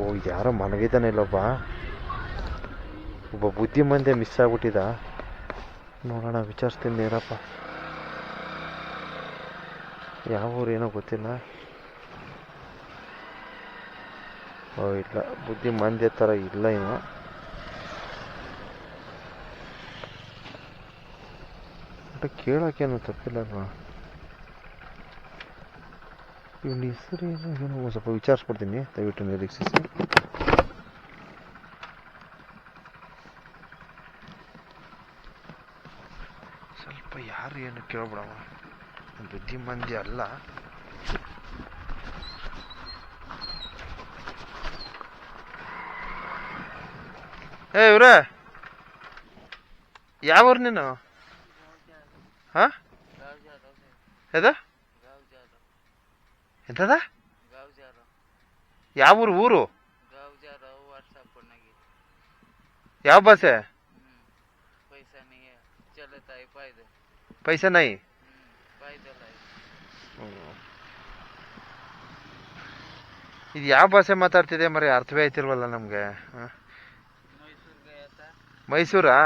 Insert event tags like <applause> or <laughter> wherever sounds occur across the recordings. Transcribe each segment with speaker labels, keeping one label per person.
Speaker 1: ಓ, ಯಾರೋ ಮಲಗಿದ್ದಾನೆ ಇಲ್ಲೊಬ್ಬ. ಒಬ್ಬ ಬುದ್ಧಿಮಂದೆ ಮಿಸ್ ಆಗ್ಬಿಟ್ಟಿದ? ನೋಡೋಣ, ವಿಚಾರಿಸ್ತೀನಿ ನೀರಪ್ಪ. ಯಾವ ಊರು ಏನೋ ಗೊತ್ತಿಲ್ಲ. ಓ, ಇಲ್ಲ. ಬುದ್ಧಿ ಮಂದೆ ಥರ ಇಲ್ಲ ಇನ್ನು. ಬಟ್ ಕೇಳೋಕ್ಕೇನು ತಪ್ಪಿಲ್ಲ ಅಲ್ವಾ? ಇವನ ಹೆಸರು ಏನು? ಏನೋ ಸ್ವಲ್ಪ ವಿಚಾರಿಸ್ಬಿಡ್ತೀನಿ ದಯವಿಟ್ಟು ನಿರೀಕ್ಷಿಸಿ. ಸ್ವಲ್ಪ ಯಾರು ಏನು ಕೇಳ್ಬಿಡವ ಬುದ್ಧಿಮಂದಿ ಅಲ್ಲ. ಏ ಇವ್ರೆ! ಯಾವ ಊರು ನೀನು? ಹಾ? ಎದ? ಎಂತದ? ಯಾವ ಊರು ಊರು? ಯಾವ
Speaker 2: ಬಸ್ಸೆ
Speaker 1: ಪೈಸಾ
Speaker 2: ನಾಯಿ?
Speaker 1: ಇದು ಯಾವ ಭಾಷೆ ಮಾತಾಡ್ತಿದೆ ಮರಿ? ಅರ್ಥವೇ ಆಯ್ತಿಲ್ವಲ್ಲ ನಮಗೆ ಮೈಸೂರಾ?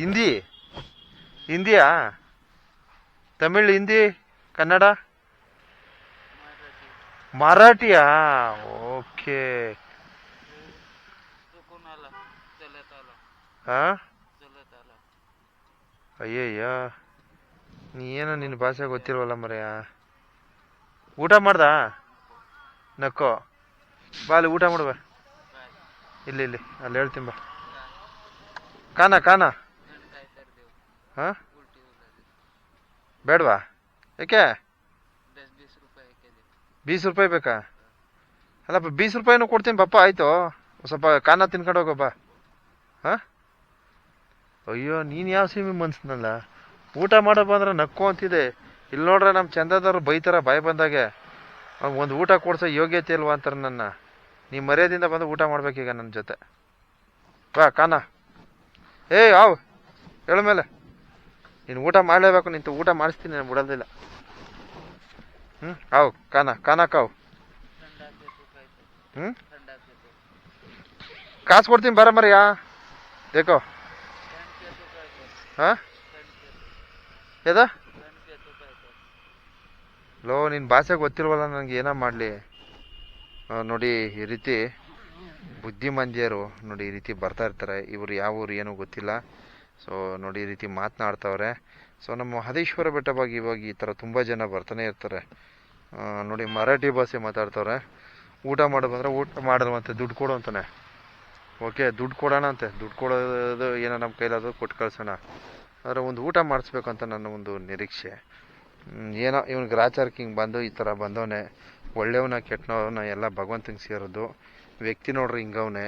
Speaker 1: ಹಿಂದಿ? ಹಿಂದಿಯಾ? ತಮಿಳ್ ಹಿಂದಿ ಕನ್ನಡ?
Speaker 2: मराठी
Speaker 1: ಮರಾಠಿಯಾ ಓಕೆ
Speaker 2: सुकून आला चलत आला
Speaker 1: ಹಾ
Speaker 2: चलत आला
Speaker 1: ಅಯ್ಯಯ್ಯ ನೀ ಏನೋ ನಿನ್ನ ಭಾಷೆ ಗೊತ್ತಿಲ್ವಲ್ಲ ಮರೆಯ ಊಟ ಮಾಡ್ದ ನಕ್ಕೋ ಬಾ ಅಲ್ಲಿ ಊಟ ಮಾಡುವ
Speaker 2: काय
Speaker 1: ಇಲ್ಲಿ ಇಲ್ಲಿ ಅಲ್ಲಿ ಹೇಳ್ತೀನಿ ಬಾ ಕಾನ ಕಾನ
Speaker 2: दंड काय कर देव
Speaker 1: ಹಾಂ
Speaker 2: उलटी उलटी
Speaker 1: ಬೇಡವಾ ಯಾಕೆ ಬೀಸ್ ರೂಪಾಯಿ ಬೇಕಾ? ಅಲ್ಲಪ್ಪ, ಬೀಸ್ ರೂಪಾಯಿನೂ ಕೊಡ್ತೀನಿ, ಬಪ್ಪ, ಆಯಿತು. ಸ್ವಲ್ಪ ಕಾನ ತಿನ್ಕೊಂಡು ಹೋಗಪ್ಪ ಹಾಂ? ಅಯ್ಯೋ, ನೀನು ಯಾವ ಸೀಮೆ ಮನ್ಸನಲ್ಲ? ಊಟ ಮಾಡೋ ಬಂದ್ರೆ ನಕ್ಕು ಅಂತಿದೆ. ಇಲ್ಲಿ ನೋಡ್ರೆ ನಮ್ಮ ಚಂದದವ್ರು ಬೈತಾರ ಬಾಯಿ ಬಂದಾಗೆ. ಒಂದು ಊಟ ಕೊಡ್ಸೋ ಯೋಗ್ಯತೆ ಇಲ್ವಾ ಅಂತಾರೆ ನನ್ನ. ನೀ ಮರ್ಯಾದಿಂದ ಬಂದು ಊಟ ಮಾಡ್ಬೇಕೀಗ ನನ್ನ ಜೊತೆ. ಬಾ, ಕಾನ. ಏಯ್ ಯಾವ ಹೇಳ ಮೇಲೆ. ನೀನು ಊಟ ಮಾಡಲೇಬೇಕು, ನಿಂತು ಊಟ ಮಾಡಿಸ್ತೀನಿ ನಾನು ಬಿಡೋದಿಲ್ಲ ಹ್ಮ್? ಅವು ಕಾನ
Speaker 2: ಕಾನಕ್ಕವು ಹ್ಮ್?
Speaker 1: ಕಾಸ್ ಕೊಡ್ತೀನಿ, ಬರ ಮರಿಯಾ
Speaker 2: ಏಕೋ.
Speaker 1: ಹಾಂ? ಎದ? ಲೋ, ನಿನ್ ಭಾಷೆ ಗೊತ್ತಿಲ್ವಲ್ಲ ನನಗೆ ಏನ ಮಾಡಲಿ. ನೋಡಿ, ಈ ರೀತಿ ಬುದ್ಧಿಮಂದಿಯರು, ನೋಡಿ, ಈ ರೀತಿ ಬರ್ತಾ ಇರ್ತಾರೆ. ಇವರು ಯಾವ ಊರು ಏನೂ ಗೊತ್ತಿಲ್ಲ. ಸೊ ನೋಡಿ, ಈ ರೀತಿ ಮಾತನಾಡ್ತವ್ರೆ. ಸೊ ನಮ್ಮ ಮಹದೇಶ್ವರ ಬೆಟ್ಟ ಬಗ್ಗೆ ಇವಾಗ ಈ ಥರ ತುಂಬ ಜನ ಬರ್ತಾನೆ ಇರ್ತಾರೆ. ನೋಡಿ, ಮರಾಠಿ ಭಾಷೆ ಮಾತಾಡ್ತವ್ರೆ. ಊಟ ಮಾಡೋ ಬಂದರೆ ಊಟ ಮಾಡಲ್ವಂತೆ ದುಡ್ಡು ಕೊಡು ಅಂತಾನೆ. ಓಕೆ, ದುಡ್ಡು ಕೊಡೋಣ ಅಂತೆ. ದುಡ್ಡು ಕೊಡೋದು ಏನೋ ನಮ್ಮ ಕೈಲಾದ್ರು ಕೊಟ್ಟು ಕಳ್ಸೋಣ. ಆದರೆ ಒಂದು ಊಟ ಮಾಡಿಸ್ಬೇಕಂತ ನನ್ನ ಒಂದು ನಿರೀಕ್ಷೆ. ಏನೋ ಇವನು ಗ್ರಾಚಾರಕ್ಕೆ ಹಿಂಗೆ ಬಂದು ಈ ಥರ ಬಂದವನೇ, ಒಳ್ಳೆಯವನ ಕೆಟ್ಟನವನ ಎಲ್ಲ ಭಗವಂತಂಗೆ ಸೇರೋದು, ವ್ಯಕ್ತಿ ನೋಡ್ರಿ ಹಿಂಗವನೇ.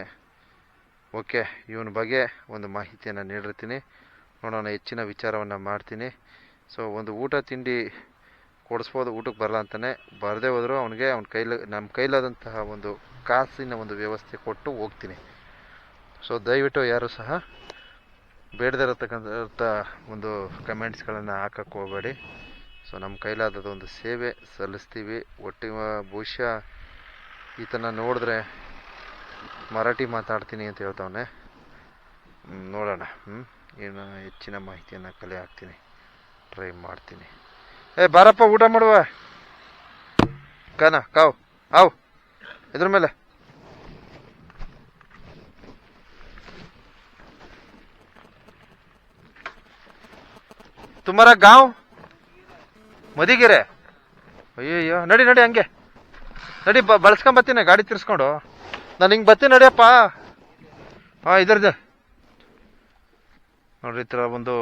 Speaker 1: ಓಕೆ, ಇವನ ಬಗ್ಗೆ ಒಂದು ಮಾಹಿತಿಯನ್ನು ನೀಡಿರ್ತೀನಿ. ನೋಡೋಣ, ಹೆಚ್ಚಿನ ವಿಚಾರವನ್ನು ಮಾಡ್ತೀನಿ. ಸೊ ಒಂದು ಊಟ ತಿಂಡಿ ಕೊಡಿಸ್ಬೋದು, ಊಟಕ್ಕೆ ಬರಲ್ಲ ಅಂತಲೇ ಬರದೇ ಹೋದರೂ ಅವನಿಗೆ, ಅವ್ನ ಕೈಲಿ ನಮ್ಮ ಕೈಲಾದಂತಹ ಒಂದು ಕಾಸಿನ ಒಂದು ವ್ಯವಸ್ಥೆ ಕೊಟ್ಟು ಹೋಗ್ತೀನಿ. ಸೊ ದಯವಿಟ್ಟು ಯಾರೂ ಸಹ ಬೇಡದಿರತಕ್ಕಂಥ ಒಂದು ಕಮೆಂಟ್ಸ್ಗಳನ್ನು ಹಾಕಕ್ಕೆ ಹೋಗಬೇಡಿ. ಸೊ ನಮ್ಮ ಕೈಲಾದದ ಒಂದು ಸೇವೆ ಸಲ್ಲಿಸ್ತೀವಿ. ಒಟ್ಟಿ ಬಹುಶಃ ಈತನ ನೋಡಿದ್ರೆ ಮರಾಠಿ ಮಾತಾಡ್ತೀನಿ ಅಂತ ಹೇಳ್ತವನೆ. ನೋಡೋಣ. ಹ್ಞೂ ಏನು ಹೆಚ್ಚಿನ ಮಾಹಿತಿಯನ್ನು ಕಲೆ ಹಾಕ್ತೀನಿ. ಟ್ರೈ ಮಾಡ್ತೀನಿ. ಏ, ಬಾರಪ್ಪ, ಊಟ ಮಾಡುವ? ಕಾನ, ಕಾವು, ಹಾವು ಇದ್ರ ಮೇಲೆ? ತುಮಾರ ಗಾಂವ್? ಮದಿಗೆರೆ? ಅಯ್ಯಯ್ಯೋ, ನಡಿ ನಡಿ ಹಂಗೆ. ನಡಿ, ಬ ಬಳಸ್ಕೊಂಬತ್ತೀನಿ ಗಾಡಿ ತಿರ್ಸ್ಕೊಂಡು. ನಾನು ಹಿಂಗೆ ಬರ್ತೀನಿ, ನಡಿಯಪ್ಪ. ಹಾಂ ಇದ್ರದ್ದು. ನೋಡ್ರಿ ಈ ಥರ ಒಂದು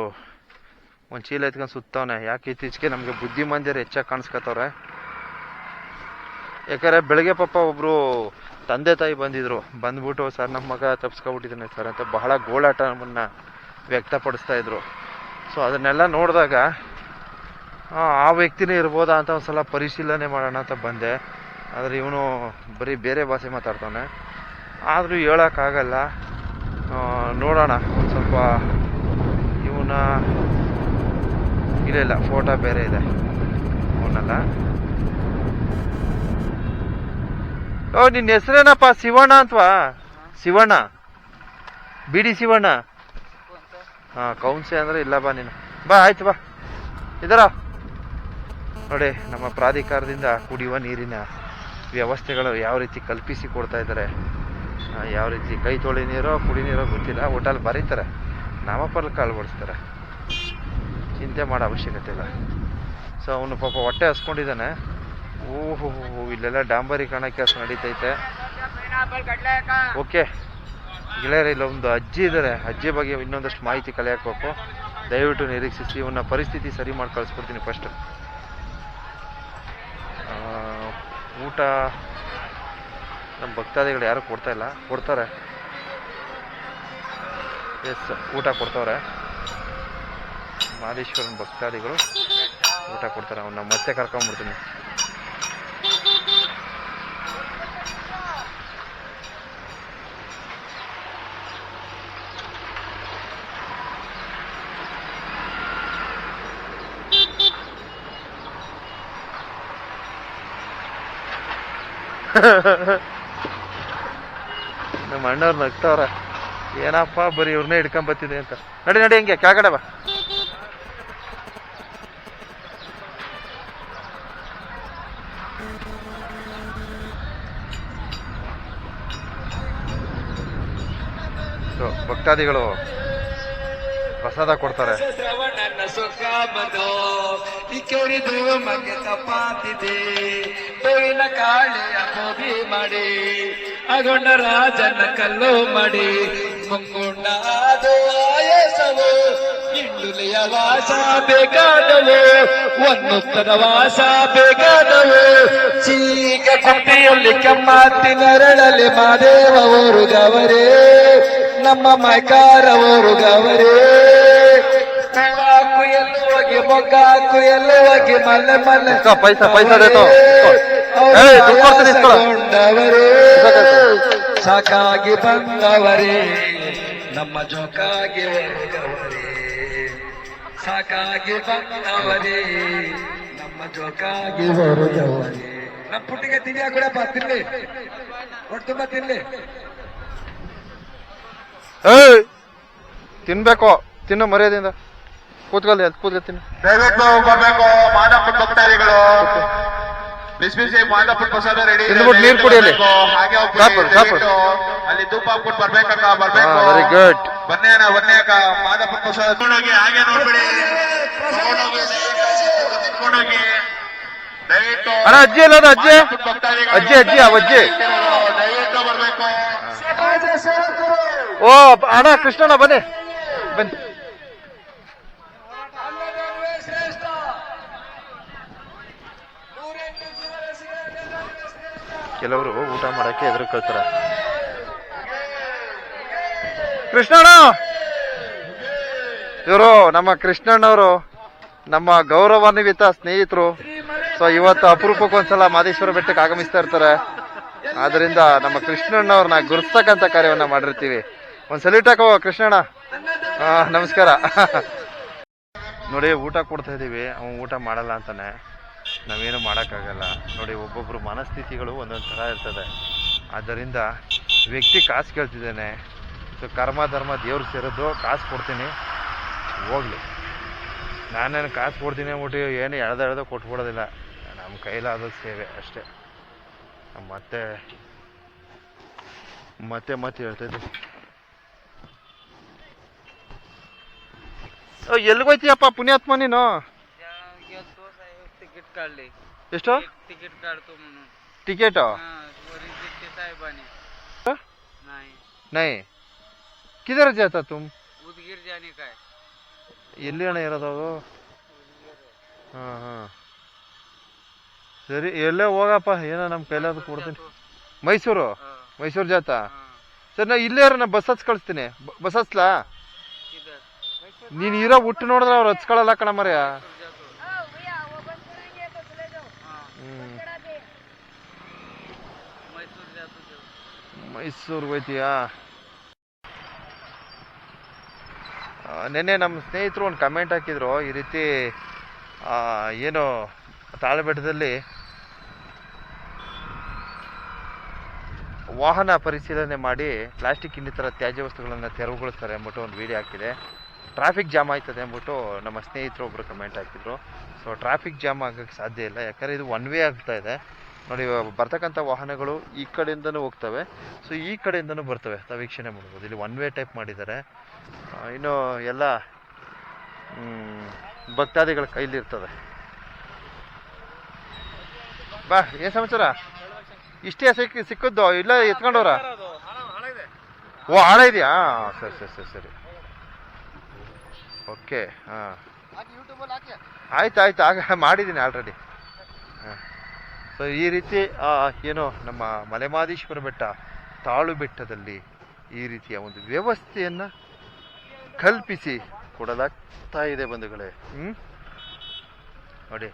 Speaker 1: ಒಂದು ಚೀಲ ಎತ್ಕೊಂಡು ಸುತ್ತವನೆ. ಯಾಕೆ ಇತ್ತೀಚೆಗೆ ನಮಗೆ ಬುದ್ಧಿಮಂದಿರು ಹೆಚ್ಚಾಗಿ ಕಾಣಿಸ್ಕೊತವ್ರೆ. ಯಾಕಂದ್ರೆ ಬೆಳಗ್ಗೆ ಪಾಪ ಒಬ್ಬರು ತಂದೆ ತಾಯಿ ಬಂದಿದ್ರು. ಬಂದ್ಬಿಟ್ಟು ಸರ್ ನಮ್ಮ ಮಗ ತಪ್ಸ್ಕೊಬಿಟ್ಟಿದ್ದಾನೆ ಸರ್ ಅಂತ ಬಹಳ ಗೋಳಾಟವನ್ನು ವ್ಯಕ್ತಪಡಿಸ್ತಾ ಇದ್ರು. ಸೊ ಅದನ್ನೆಲ್ಲ ನೋಡಿದಾಗ ಆ, ವ್ಯಕ್ತಿನೇ ಇರ್ಬೋದಾ ಅಂತ ಒಂದು ಸಲ ಪರಿಶೀಲನೆ ಮಾಡೋಣ ಅಂತ ಬಂದೆ. ಆದರೆ ಇವನು ಬರೀ ಬೇರೆ ಭಾಷೆ ಮಾತಾಡ್ತಾನೆ ಆದರೂ ಹೇಳೋಕ್ಕಾಗಲ್ಲ. ನೋಡೋಣ. ಒಂದು ಸ್ವಲ್ಪ ಇವನ ಇಲ್ಲ ಇಲ್ಲ ಫೋಟೋ ಬೇರೆ ಇದೆ. ಅವನಲ್ಲ. ಓ, ನಿನ್ನ ಹೆಸರೇನಪ್ಪ? ಶಿವಣ್ಣ ಅಂತವಾ? ಶಿವಣ್ಣ. ಬಿಡಿ ಶಿವಣ್ಣ. ಹಾಂ, ಕೌನ್ಸಿ ಅಂದರೆ ಇಲ್ಲ ಬಾ ನೀನು. ಬಾ, ಆಯ್ತು, ಬಾ. ಇದರ. ನೋಡಿ, ನಮ್ಮ ಪ್ರಾಧಿಕಾರದಿಂದ ಕುಡಿಯುವ ನೀರಿನ ವ್ಯವಸ್ಥೆಗಳು ಯಾವ ರೀತಿ ಕಲ್ಪಿಸಿ ಕೊಡ್ತಾ ಇದ್ದಾರೆ ಯಾವ ರೀತಿ ಕೈ ತೊಳಿ ನೀರೋ, ಕುಡಿ ನೀರೋ ಗೊತ್ತಿಲ್ಲ ಒಟ್ಟಲ್ಲಿ ಬರೀತಾರೆ. ನಾಮಫಲಕ ಅಳವಡಿಸ್ತಾರೆ. ಚಿಂತೆ ಮಾಡೋ ಅವಶ್ಯಕತೆ ಇಲ್ಲ. ಸೊ ಅವನು ಪಾಪ ಹೊಟ್ಟೆ ಹಸ್ಕೊಂಡಿದ್ದಾನೆ. ಓಹೋ ಇಲ್ಲೆಲ್ಲ ಡಾಂಬರೀಕರಣ ಕೆಲಸ ನಡೀತೈತೆ. ಓಕೆ ಗೆಳೆಯರ ಇಲ್ಲೊಂದು ಅಜ್ಜಿ ಇದ್ದಾರೆ. ಅಜ್ಜಿ ಬಗ್ಗೆ ಇನ್ನೊಂದಷ್ಟು ಮಾಹಿತಿ ಕಲೆ ದಯವಿಟ್ಟು ನಿರೀಕ್ಷಿಸಿ, ಇವನ್ನ ಪರಿಸ್ಥಿತಿ ಸರಿ ಮಾಡಿ ಕಳಿಸ್ಕೊಡ್ತೀನಿ ಫಸ್ಟ್ ಊಟ ನಮ್ಮ ಭಕ್ತಾದಿಗಳು ಯಾರು ಕೊಡ್ತಾ ಇಲ್ಲ. ಕೊಡ್ತಾರೆ. ಎಸ್ ಊಟ ಕೊಡ್ತವ್ರೆ. ಮಾದೇಶ್ವರನ ಭಕ್ತಾದಿಗಳು. ಊಟ ಕೊಡ್ತಾರೆ ಅವನ್ನ ಮತ್ತೆ ಕರ್ಕೊಂಡ್ಬಿಡ್ತೀನಿ <laughs> ನಮ್ಮ ಅಣ್ಣವ್ರು ನಗ್ತಾವ್ರ. ಏನಪ್ಪ ಬರೀ ಇವ್ರನ್ನೇ ಹಿಡ್ಕೊಂಡ್ ಬತ್ತಿದೆ ಅಂತ. ನಡಿ ನಡಿ ಹೆಂಗೆ, ಕೆಳಗಡೆ ಬಾ. ಭಕ್ತಾದಿಗಳು, ಪ್ರಸಾದ ಕೊಡ್ತಾರೆ.
Speaker 3: ಇಕ್ಕರಿದು ಮಗೆ ಕಾಳೆಯ ಮಾಡಿ, ಅಗೊಂಡ ರಾಜನ ಕಲ್ಲು ಮಾಡಿ ಆಯಸವು ಹಿಂಡುಲಿಯ ವಾಸ ಬೇಕಾದವು ಒಂದುತ್ತದ ವಾಸ ಬೇಕಾದವು. ಚೀಕ ಕುಂಟಿಯಲ್ಲಿ ಕೆಮ್ಮಾತಿ ನರಳಲಿ ಮಾದೇವ ಊರುಗವರೇ ನಮ್ಮ ಮೈಕಾರವರು ಗವರೇ ಹೂವಾಕು ಎಲ್ಲುವಾಗಿ ಮೊಗ್ಗಾಕು ಎಲ್ಲುವಾಗಿ ಮಲ್ಲೆ ಮಲ್ಲೆ
Speaker 1: ಪೈಸಾ, ಪೈಸಾ ದೇತೋ,
Speaker 3: ಸಾಕಾಗಿ ಬಂದವರೇ. ನಮ್ಮ ಜೋಕಾಗಿ ಹೊರಗವರೇ ಸಾಕಾಗಿ ಬಂದವರೇ. ನಮ್ಮ ಜೋಕಾಗಿ ಹೊರಗವರೇ ನಮ್ಮ ಪುಟ್ಟಿಗೆ ತಿಂಡಿ ಹಾಕೊಡಪ್ಪ ತಿನ್ಲಿ ಒಟ್ಟು ತುಂಬ ತಿನ್ಲಿ
Speaker 1: ಏಯ್ ತಿನ್ಬೇಕು. ತಿನ್ನು ಮರ್ಯಾದೆಯಿಂದ. ಕೂತ್ಕೊಳ್ಳಿ ಅದು ಕೂತ್ಕೊಳ್ಳಿ ತಿನ್ನು.
Speaker 4: ದಯವಿಟ್ಟು ಬರ್ಬೇಕು ಮಾದಪ್ಪ ಭಕ್ತಾದಿಗಳು
Speaker 1: ತಿಂದ್ಬಿಟ್ಟು ನೀರ್.
Speaker 4: ದಯವಿಟ್ಟು ಅಲ್ಲಿ. ಧೂಪ ಹಾಕ್ಬಿಟ್ಟು ಬರ್ಬೇಕಕ್ಕ ಬರ್ಬೇಕು.
Speaker 1: ವೆರಿ ಗುಡ್
Speaker 4: ಬನ್ನಿ ಅಣ್ಣ ಬನ್ನಿ ಅಕ್ಕ. ಪ್ರಸಾದ ತಗೊಂಡೋಗಿ ಹಾಗೆ ನೋಡ್ಬಿಡಿ. ತಗೊಂಡೋಗಿ ತಗೊಂಡೋಗಿ ದಯವಿಟ್ಟು
Speaker 1: ಅಣ್ಣ ಅಜ್ಜಿ ಅಲ್ಲ ಅಜ್ಜಿ. ಅಜ್ಜಿ ಅಜ್ಜಿ ಅವ್ ಅಜ್ಜಿ.
Speaker 4: ದಯವಿಟ್ಟು ಬರ್ಬೇಕು.
Speaker 1: ಓ ಅಣ್ಣ ಕೃಷ್ಣಣ್ಣ ಬನ್ನಿ. ಬನ್ನಿ. ಕೆಲವರು ಊಟ ಮಾಡಕ್ಕೆ ಎದುರುಕೊಳ್ತಾರೆ. ಕೃಷ್ಣಣ್ಣ! ಇವರು ನಮ್ಮ ಕೃಷ್ಣಣ್ಣವರು, ನಮ್ಮ ಗೌರವಾನ್ವಿತ ಸ್ನೇಹಿತರು. ಸೊ ಇವತ್ತು ಅಪರೂಪಕ್ಕೆ ಒಂದ್ಸಲ ಮಾದೇಶ್ವರ ಬೆಟ್ಟಕ್ಕೆ ಆಗಮಿಸ್ತಾ ಇರ್ತಾರೆ. ಆದ್ರಿಂದ ನಮ್ಮ ಕೃಷ್ಣಣ್ಣವ್ರನ್ನ ಗುರ್ಸ್ತಕ್ಕಂಥ ಕಾರ್ಯವನ್ನ ಮಾಡಿರ್ತೀವಿ. ಒಂದ್ ಸಲ್ಯೂಟ್ ಹಾಕೋ ಕೃಷ್ಣಣ್ಣ. ನಮಸ್ಕಾರ. ನೋಡಿ, ಊಟ ಕೊಡ್ತಾ ಇದೀವಿ. ಅವ್ನು ಊಟ ಮಾಡಲ್ಲ ಅಂತಾನೆ. ನಾವೇನು ಮಾಡೋಕ್ಕಾಗಲ್ಲ. ನೋಡಿ ಒಬ್ಬೊಬ್ಬರು ಮನಸ್ಥಿತಿಗಳು ಒಂದೊಂದು ಥರ ಇರ್ತದೆ. ಆದ್ದರಿಂದ ವ್ಯಕ್ತಿ ಕಾಸು ಕೇಳ್ತಿದ್ದಾನೆ. ಸೊ ಕರ್ಮ, ಧರ್ಮ, ದೇವ್ರು ಸೇರೋದು ಕಾಸು ಕೊಡ್ತೀನಿ. ಹೋಗಲಿ. ನಾನೇನು ಕಾಸು ಕೊಡ್ತೀನಿ ಅಂದ್ಬಿಟ್ಟು ಏನು ಎಳ್ದು ಎಳ್ದೋ ಕೊಟ್ಬಿಡೋದಿಲ್ಲ. ನಮ್ಮ ಕೈಲಾದ ಸೇವೆ ಅಷ್ಟೇ. ಮತ್ತೆ ಮತ್ತೆ ಮತ್ತೆ ಹೇಳ್ತೈತಿ ಎಲ್ಲಿಗೋಯ್ತೀಯಪ್ಪ ಪುಣ್ಯಾತ್ಮ ನೀನು?
Speaker 2: तिकीट काढले
Speaker 1: ಎಷ್ಟು
Speaker 2: तिकीट काढतो म्हणून
Speaker 1: ಟಿಕೆಟು
Speaker 2: हा वरील ते साहेबाने नाही
Speaker 1: ನೈ ಕಿದರ ಜಾತ ತುಮ್
Speaker 2: उदगीर जाणे काय
Speaker 1: ಎಲ್ಲಿ ಅಣ್ಣ ಇರೋದು ಅದು ಹಾಂ ಹಾಂ ಸರಿ ಎಲ್ಲೇ ಹೋಗಪ್ಪ ಏನೋ ನಮ್ಮ ಕೈಲಾದ್ರು ಕೊಡ್ತೀನಿ ಮೈಸೂರು
Speaker 2: हा,
Speaker 1: ಮೈಸೂರು ಜಾತ
Speaker 2: हा.
Speaker 1: ಸರಿ ನಾ ಇಲ್ಲೇ ನಾ ಬಸ್ ಹಚ್ ಕಳಿಸ್ತೀನಿ ಬಸ್ ಹಚ್ಲಾ
Speaker 2: किधर
Speaker 1: ನೀನು ಇರೋ ಹುಟ್ಟು ನೋಡಿದ್ರೆ ಅವ್ರು ಹಚ್ಕೊಳಲ್ಲ ಕಣ ಮರ್ಯ ಮೈಸೂರಿಗೆ ಹೋಯ್ತೀಯಾ ನಿನ್ನೆ ನಮ್ಮ ಸ್ನೇಹಿತರು ಒಂದು ಕಮೆಂಟ್ ಹಾಕಿದ್ರು, ಈ ರೀತಿ ಏನು ತಾಳಬೆಟ್ಟದಲ್ಲಿ ವಾಹನ ಪರಿಶೀಲನೆ ಮಾಡಿ ಪ್ಲಾಸ್ಟಿಕ್ ಇನ್ನಿತರ ತ್ಯಾಜ್ಯ ವಸ್ತುಗಳನ್ನು ತೆರವುಗೊಳಿಸ್ತಾರೆ ಅಂದ್ಬಿಟ್ಟು ಒಂದು ವೀಡಿಯೋ ಹಾಕಿದೆ. ಟ್ರಾಫಿಕ್ ಜಾಮ್ ಆಯ್ತದೆ ಅಂದ್ಬಿಟ್ಟು ನಮ್ಮ ಸ್ನೇಹಿತರು ಒಬ್ಬರು ಕಮೆಂಟ್ ಹಾಕಿದ್ರು. ಸೊ ಟ್ರಾಫಿಕ್ ಜಾಮ್ ಆಗೋಕ್ಕೆ ಸಾಧ್ಯ ಇಲ್ಲ. ಯಾಕಂದರೆ ಇದು ಒನ್ ವೇ ಆಗ್ತಾಯಿದೆ ನೋಡಿ ಬರ್ತಕ್ಕಂಥ ವಾಹನಗಳು ಈ ಕಡೆಯಿಂದನೂ ಹೋಗ್ತವೆ. ಸೊ ಈ ಕಡೆಯಿಂದನೂ ಬರ್ತವೆ. ನಾವು ವೀಕ್ಷಣೆ ಮಾಡ್ಬೋದು. ಇಲ್ಲಿ ಒನ್ ವೇ ಟೈಪ್ ಮಾಡಿದ್ದಾರೆ. ಇನ್ನು ಎಲ್ಲ ಭಕ್ತಾದಿಗಳ ಕೈಲಿರ್ತದೆ ಬಾ ಏನು ಸಮಾಚಾರ? ಇಷ್ಟೇ ಸಿಕ್ಕಿ ಸಿಕ್ಕದ್ದು? ಇಲ್ಲ ಎತ್ಕೊಂಡವ್ರ? ಓ ಹಾಳ ಇದೆಯಾ? ಸರಿ ಸರಿ ಸರಿ ಸರಿ. ಓಕೆ ಹಾಂ ಆಯ್ತು ಆಯ್ತು. ಆಗ ಮಾಡಿದ್ದೀನಿ ಆಲ್ರೆಡಿ ಹಾಂ. ಸೊ ಈ ರೀತಿ ಏನು ನಮ್ಮ ಮಲೆಮಾದೇಶ್ವರ ಬೆಟ್ಟ ತಾಳು ಬೆಟ್ಟದಲ್ಲಿ ಈ ರೀತಿಯ ಒಂದು ವ್ಯವಸ್ಥೆಯನ್ನು ಕಲ್ಪಿಸಿ ಕೊಡಲಾಗ್ತಾ ಇದೆ ಬಂಧುಗಳೇ. ನೋಡಿ.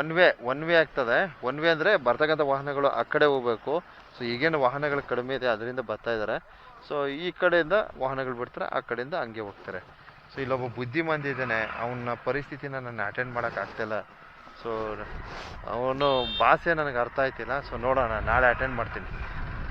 Speaker 1: ಒನ್ ವೇ ಒನ್ ವೇ ಆಗ್ತದೆ. ಒನ್ ವೇ ಅಂದರೆ ಬರ್ತಕ್ಕಂಥ ವಾಹನಗಳು ಆ ಕಡೆ ಹೋಗಬೇಕು. ಸೊ ಈಗೇನು ವಾಹನಗಳು ಕಡಿಮೆ ಇದೆ, ಅದರಿಂದ ಬರ್ತಾ ಇದ್ದಾರೆ ಸೊ ಈ ಕಡೆಯಿಂದ ವಾಹನಗಳು ಬಿಡ್ತಾರೆ, ಆ ಕಡೆಯಿಂದ ಹಂಗೆ ಹೋಗ್ತಾರೆ. ಸೊ ಇಲ್ಲೊಬ್ಬ ಬುದ್ಧಿಮಂದಿ ಇದ್ದಾನೆ. ಅವನ ಪರಿಸ್ಥಿತಿನ ನಾನು ಅಟೆಂಡ್ ಮಾಡೋಕ್ಕಾಗ್ತಿಲ್ಲ ಸೊ ಅವನು ಭಾಷೆ ನನಗೆ ಅರ್ಥ ಆಯ್ತಿಲ್ಲ. ಸೊ ನೋಡೋಣ ನಾಳೆ ಅಟೆಂಡ್ ಮಾಡ್ತೀನಿ.